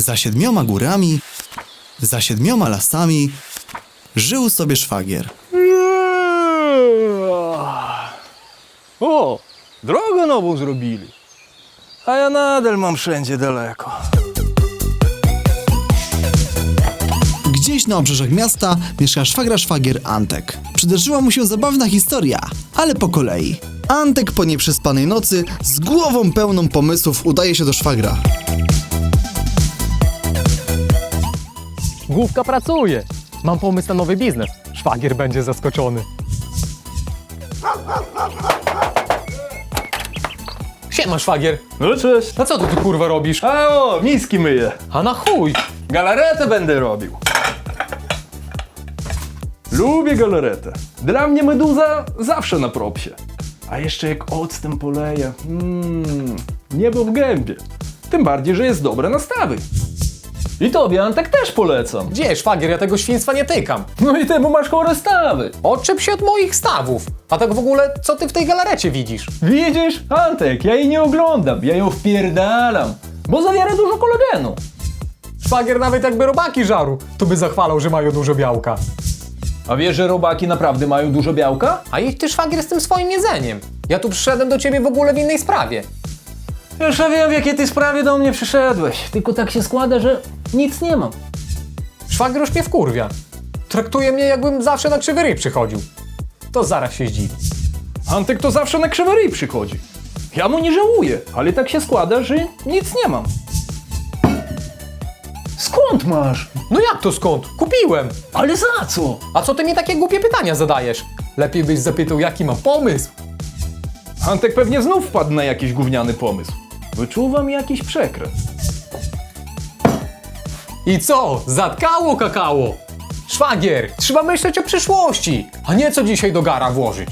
Za siedmioma górami, za siedmioma lasami żył sobie szwagier. O, drogę nową zrobili. A ja nadal mam wszędzie daleko. Gdzieś na obrzeżach miasta mieszka szwagra szwagier Antek. Przydarzyła mu się zabawna historia, ale po kolei. Antek po nieprzespanej nocy z głową pełną pomysłów udaje się do szwagra. Główka pracuje. Mam pomysł na nowy biznes. Szwagier będzie zaskoczony. Siema, szwagier. No cześć. No co ty tu kurwa robisz? A o, miski myję. A na chuj. Galaretę będę robił. Lubię galaretę. Dla mnie meduza zawsze na propsie. A jeszcze jak octem poleję. Mmm, niebo w gębie. Tym bardziej, że jest dobre na stawy. I tobie, Antek, też polecam. Gdzie, szwagier? Ja tego świństwa nie tykam. No i temu masz chore stawy. Odczep się od moich stawów. A tak w ogóle, co ty w tej galarecie widzisz? Widzisz, Antek, ja jej nie oglądam, ja ją wpierdalam, bo zawiera dużo kolagenu. Szwagier nawet jakby robaki żaru, to by zachwalał, że mają dużo białka. A wiesz, że robaki naprawdę mają dużo białka? A idź ty, szwagier, z tym swoim jedzeniem. Ja tu przyszedłem do ciebie w ogóle w innej sprawie. Już wiem, w jakiej ty sprawie do mnie przyszedłeś, tylko tak się składa, że nic nie mam. Szwagier już mnie wkurwia. Traktuje mnie, jakbym zawsze na krzywy ryj przychodził. To zaraz się zdziwi. Antek to zawsze na krzywy ryj przychodzi. Ja mu nie żałuję, ale tak się składa, że nic nie mam. Skąd masz? No jak to skąd? Kupiłem. Ale za co? A co ty mi takie głupie pytania zadajesz? Lepiej byś zapytał, jaki mam pomysł. Antek pewnie znów wpadł na jakiś gówniany pomysł. Wyczuwam jakiś przekręt. I co? Zatkało kakao. Szwagier, trzeba myśleć o przyszłości, a nie co dzisiaj do gara włożyć.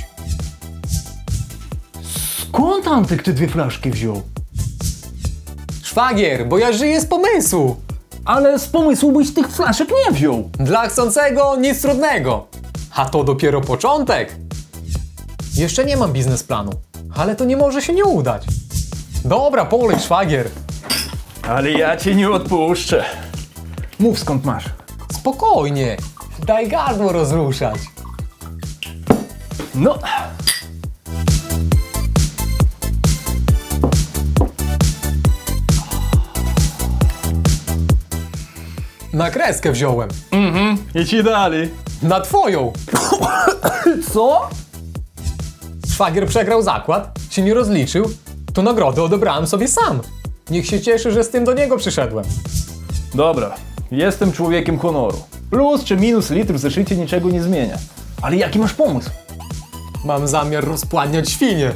Skąd Antek te dwie flaszki wziął? Szwagier, bo ja żyję z pomysłu. Ale z pomysłu byś tych flaszek nie wziął. Dla chcącego nic trudnego. A to dopiero początek. Jeszcze nie mam biznesplanu, ale to nie może się nie udać. Dobra, polej szwagier. Ale ja cię nie odpuszczę. Mów skąd masz. Spokojnie. Daj gardło rozruszać. No. Na kreskę wziąłem. I ci dali. Na twoją. Co? Szwagier przegrał zakład, się nie rozliczył, to nagrodę odebrałem sobie sam. Niech się cieszy, że z tym do niego przyszedłem. Dobra, jestem człowiekiem honoru. Plus czy minus litr w zeszycie niczego nie zmienia. Ale jaki masz pomysł? Mam zamiar rozpładniać świnie.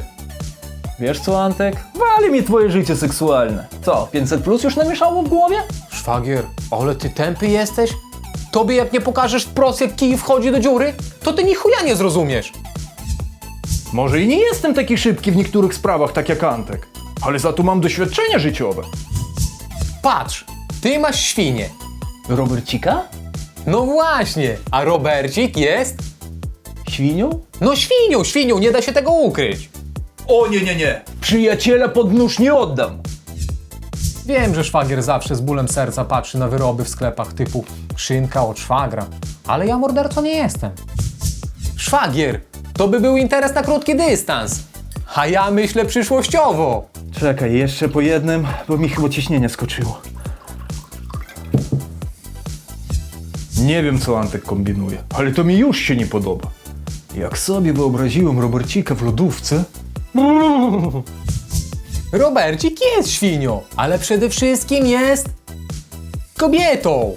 Wiesz co, Antek? Wali mi twoje życie seksualne. Co, 500 plus już namieszało w głowie? Szwagier, ale ty tępy jesteś? Tobie jak nie pokażesz wprost jak kij wchodzi do dziury, to ty ni chuja nie zrozumiesz. Może i nie jestem taki szybki w niektórych sprawach, tak jak Antek. Ale za to mam doświadczenie życiowe. Patrz, ty masz świnie. Robercika? No właśnie, a Robercik jest? Świnią? No świnią, świnią, nie da się tego ukryć. O nie, nie, nie. Przyjaciela pod nóż nie oddam. Wiem, że szwagier zawsze z bólem serca patrzy na wyroby w sklepach typu szynka od szwagra, ale ja mordercą nie jestem. Szwagier, to by był interes na krótki dystans, a ja myślę przyszłościowo. Czekaj, jeszcze po jednym, bo mi chyba ciśnienie skoczyło. Nie wiem, co Antek kombinuje, ale to mi już się nie podoba. Jak sobie wyobraziłem Robercika w lodówce... Robercik jest świnią, ale przede wszystkim jest kobietą.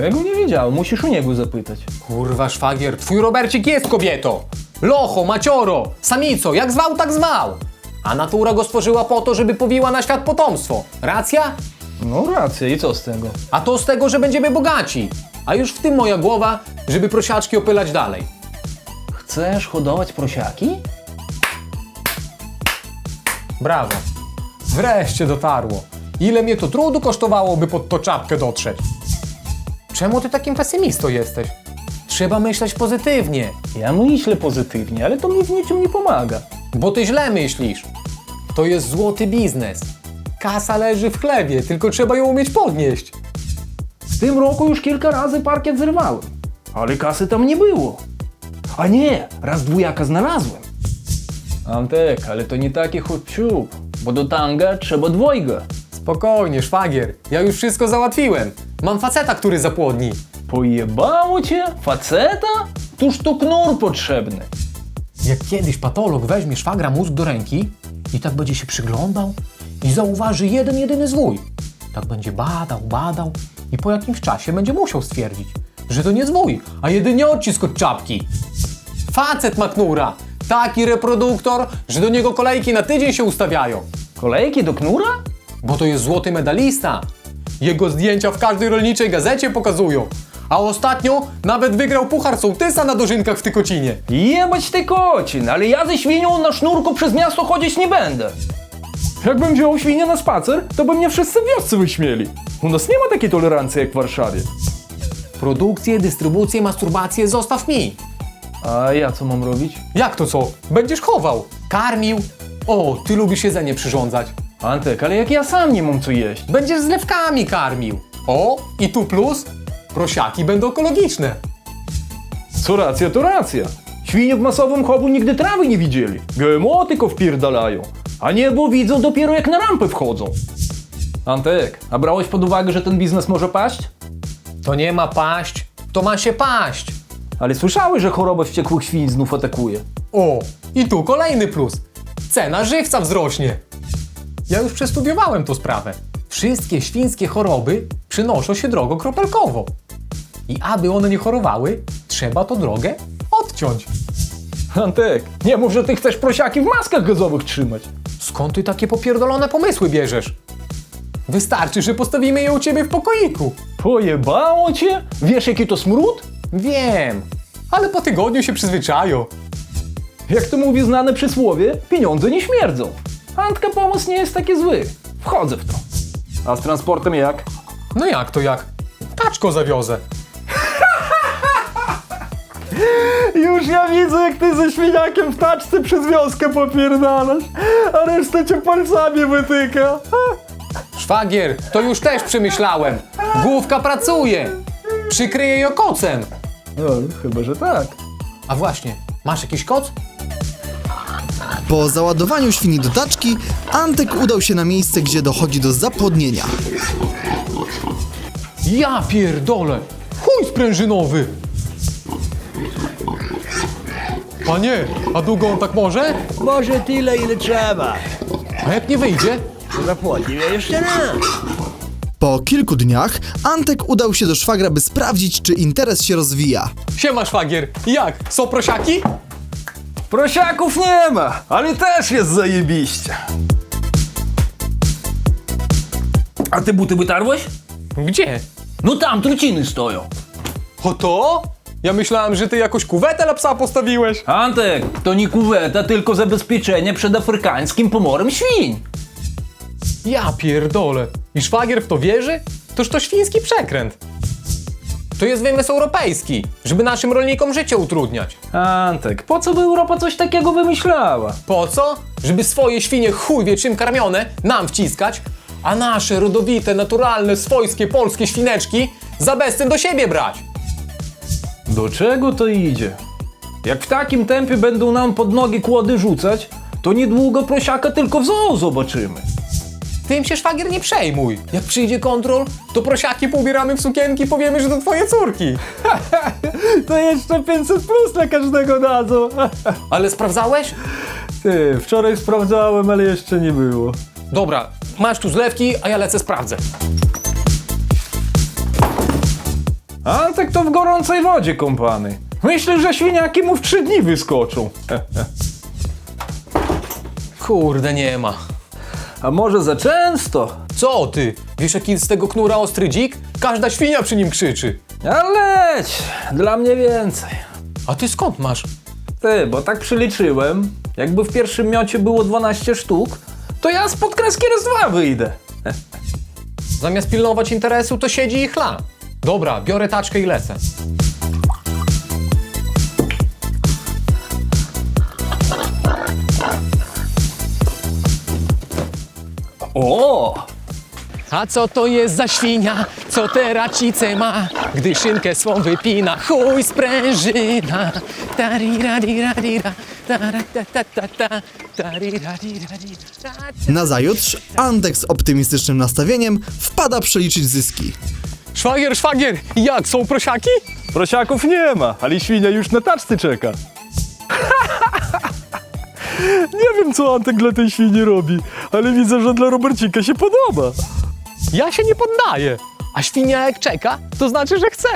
Tego nie wiedziałem, musisz u niego zapytać. Kurwa, szwagier, twój Robercik jest kobietą. Locho, macioro, samico, jak zwał, tak zwał. A natura go stworzyła po to, żeby powiła na świat potomstwo. Racja? No racja, i co z tego? A to z tego, że będziemy bogaci. A już w tym moja głowa, żeby prosiaczki opylać dalej. Chcesz hodować prosiaki? Brawo. Wreszcie dotarło. Ile mnie to trudu kosztowało, by pod to czapkę dotrzeć? Czemu ty takim pesymistą jesteś? Trzeba myśleć pozytywnie, Ja myślę pozytywnie, ale to mi w niczym nie pomaga. bo ty źle myślisz. To jest złoty biznes. Kasa leży w chlebie, tylko trzeba ją umieć podnieść. W tym roku już kilka razy parkiet zrywałem, ale kasy tam nie było. A nie, raz dwójaka znalazłem. Antek, ale to nie taki hop bo do tanga trzeba dwojga. Spokojnie, szwagier, ja już wszystko załatwiłem. Mam faceta, który zapłodni. Pojebało cię? Faceta? Tuż tu knur potrzebny. Jak kiedyś patolog weźmie szwagra mózg do ręki i tak będzie się przyglądał i zauważy jeden, jedyny zwój. Tak będzie badał, badał i po jakimś czasie będzie musiał stwierdzić, że to nie zwój, a jedynie odcisk od czapki. Facet ma knura! Taki reproduktor, że do niego kolejki na tydzień się ustawiają. Kolejki do knura? Bo to jest złoty medalista. Jego zdjęcia w każdej rolniczej gazecie pokazują. A ostatnio nawet wygrał puchar sołtysa na dożynkach w Tykocinie. Jebać ty kocin, ale ja ze świnią na sznurku przez miasto chodzić nie będę. Jakbym wziął świnię na spacer, to by mnie wszyscy w wiosce wyśmieli. U nas nie ma takiej tolerancji jak w Warszawie. Produkcję, dystrybucję, masturbację zostaw mi. A ja co mam robić? Jak to co? Będziesz chował, karmił. O, ty lubisz jedzenie przyrządzać. Antek, ale jak ja sam nie mam co jeść? Będziesz zlewkami karmił. O, i tu plus, prosiaki będą ekologiczne. Co racja, to racja. Świnie w masowym chowu nigdy trawy nie widzieli. GMO tylko wpierdalają. A niebo widzą dopiero jak na rampę wchodzą. Antek, a brałeś pod uwagę, że ten biznes może paść? To nie ma paść, to ma się paść. Ale słyszałeś, że choroba wściekłych świń znów atakuje. O, i tu kolejny plus. Cena żywca wzrośnie. Ja już przestudiowałem tą sprawę. Wszystkie świńskie choroby przynoszą się drogą kropelkowo. I aby one nie chorowały, trzeba tą drogę odciąć. Antek, nie mów, że ty chcesz prosiaki w maskach gazowych trzymać. Skąd ty takie popierdolone pomysły bierzesz? Wystarczy, że postawimy je u ciebie w pokoiku. Pojebało cię? Wiesz jaki to smród? Wiem, ale po tygodniu się przyzwyczają. Jak to mówi znane przysłowie, pieniądze nie śmierdzą. Antka pomysł nie jest taki zły. Wchodzę w to. A z transportem jak? No jak to jak? Taczko zawiozę. Już ja widzę, jak ty ze świniakiem w taczce przez wioskę popierdalasz, a reszta cię palcami wytyka. Szwagier, to już też przemyślałem. Główka pracuje. Przykryję ją kocem. No, chyba, że tak. A właśnie, masz jakiś koc? Po załadowaniu świni do taczki, Antek udał się na miejsce, gdzie dochodzi do zapłodnienia. Ja pierdolę! Chuj sprężynowy! Panie, a długo on tak może? Może tyle, ile trzeba. A jak nie wyjdzie? Zapłodnimy jeszcze raz. Po kilku dniach Antek udał się do szwagra, by sprawdzić, czy interes się rozwija. Siema szwagier, jak? Są prosiaki? Prosiaków nie ma, ale też jest zajebiście. A ty buty wytarłeś? Gdzie? No tam truciny stoją. O to? Ja myślałem, że ty jakoś kuwetę dla psa postawiłeś. Antek, to nie kuweta, tylko zabezpieczenie przed afrykańskim pomorem świń. Ja pierdolę. I szwagier w to wierzy? Toż to świński przekręt. To jest wymysł europejski, żeby naszym rolnikom życie utrudniać. Antek, po co by Europa coś takiego wymyślała? Po co? Żeby swoje świnie chuj wie czym karmione nam wciskać, a nasze rodowite, naturalne, swojskie, polskie świneczki za bezcen do siebie brać. Do czego to idzie? Jak w takim tempie będą nam pod nogi kłody rzucać, to niedługo prosiaka tylko w zoo zobaczymy. Tym się szwagier nie przejmuj. Jak przyjdzie kontrol, to prosiaki poubieramy w sukienki i powiemy, że to twoje córki. To jeszcze 500 plus dla każdego dadzą. Ale sprawdzałeś? Ty, wczoraj sprawdzałem, ale jeszcze nie było. Dobra, masz tu zlewki, a ja lecę sprawdzę. Antek to w gorącej wodzie kąpany. Myślę, że świniaki mu w trzy dni wyskoczą. Kurde, nie ma. A może za często? Co ty? Wiesz jaki z tego knura ostry dzik? Każda świnia przy nim krzyczy. A leć, dla mnie więcej. A ty skąd masz? Ty, bo tak przyliczyłem, jakby w pierwszym miocie było 12 sztuk, to ja spod kreski raz dwa wyjdę. Zamiast pilnować interesu, to siedzi i chla. Dobra, biorę taczkę i lecę. O! A co to jest za świnia, co te racice ma? Gdy szynkę swą wypina, chuj sprężyna. Tariradirira, taratata, tariradirira. Nazajutrz Antek z optymistycznym nastawieniem wpada przeliczyć zyski. Szwagier, szwagier, jak są prosiaki? Prosiaków nie ma, ale świnia już na taczce czeka. Nie wiem, co Antek dla tej świni robi, ale widzę, że dla Robercika się podoba. Ja się nie poddaję. A świnia jak czeka, to znaczy, że chce.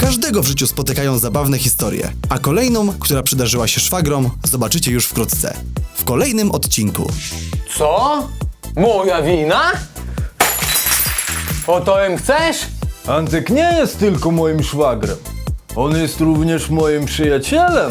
Każdego w życiu spotykają zabawne historie, a kolejną, która przydarzyła się szwagrom, zobaczycie już wkrótce. W kolejnym odcinku. Co? Moja wina? O to im chcesz? Antek nie jest tylko moim szwagrem. On jest również moim przyjacielem.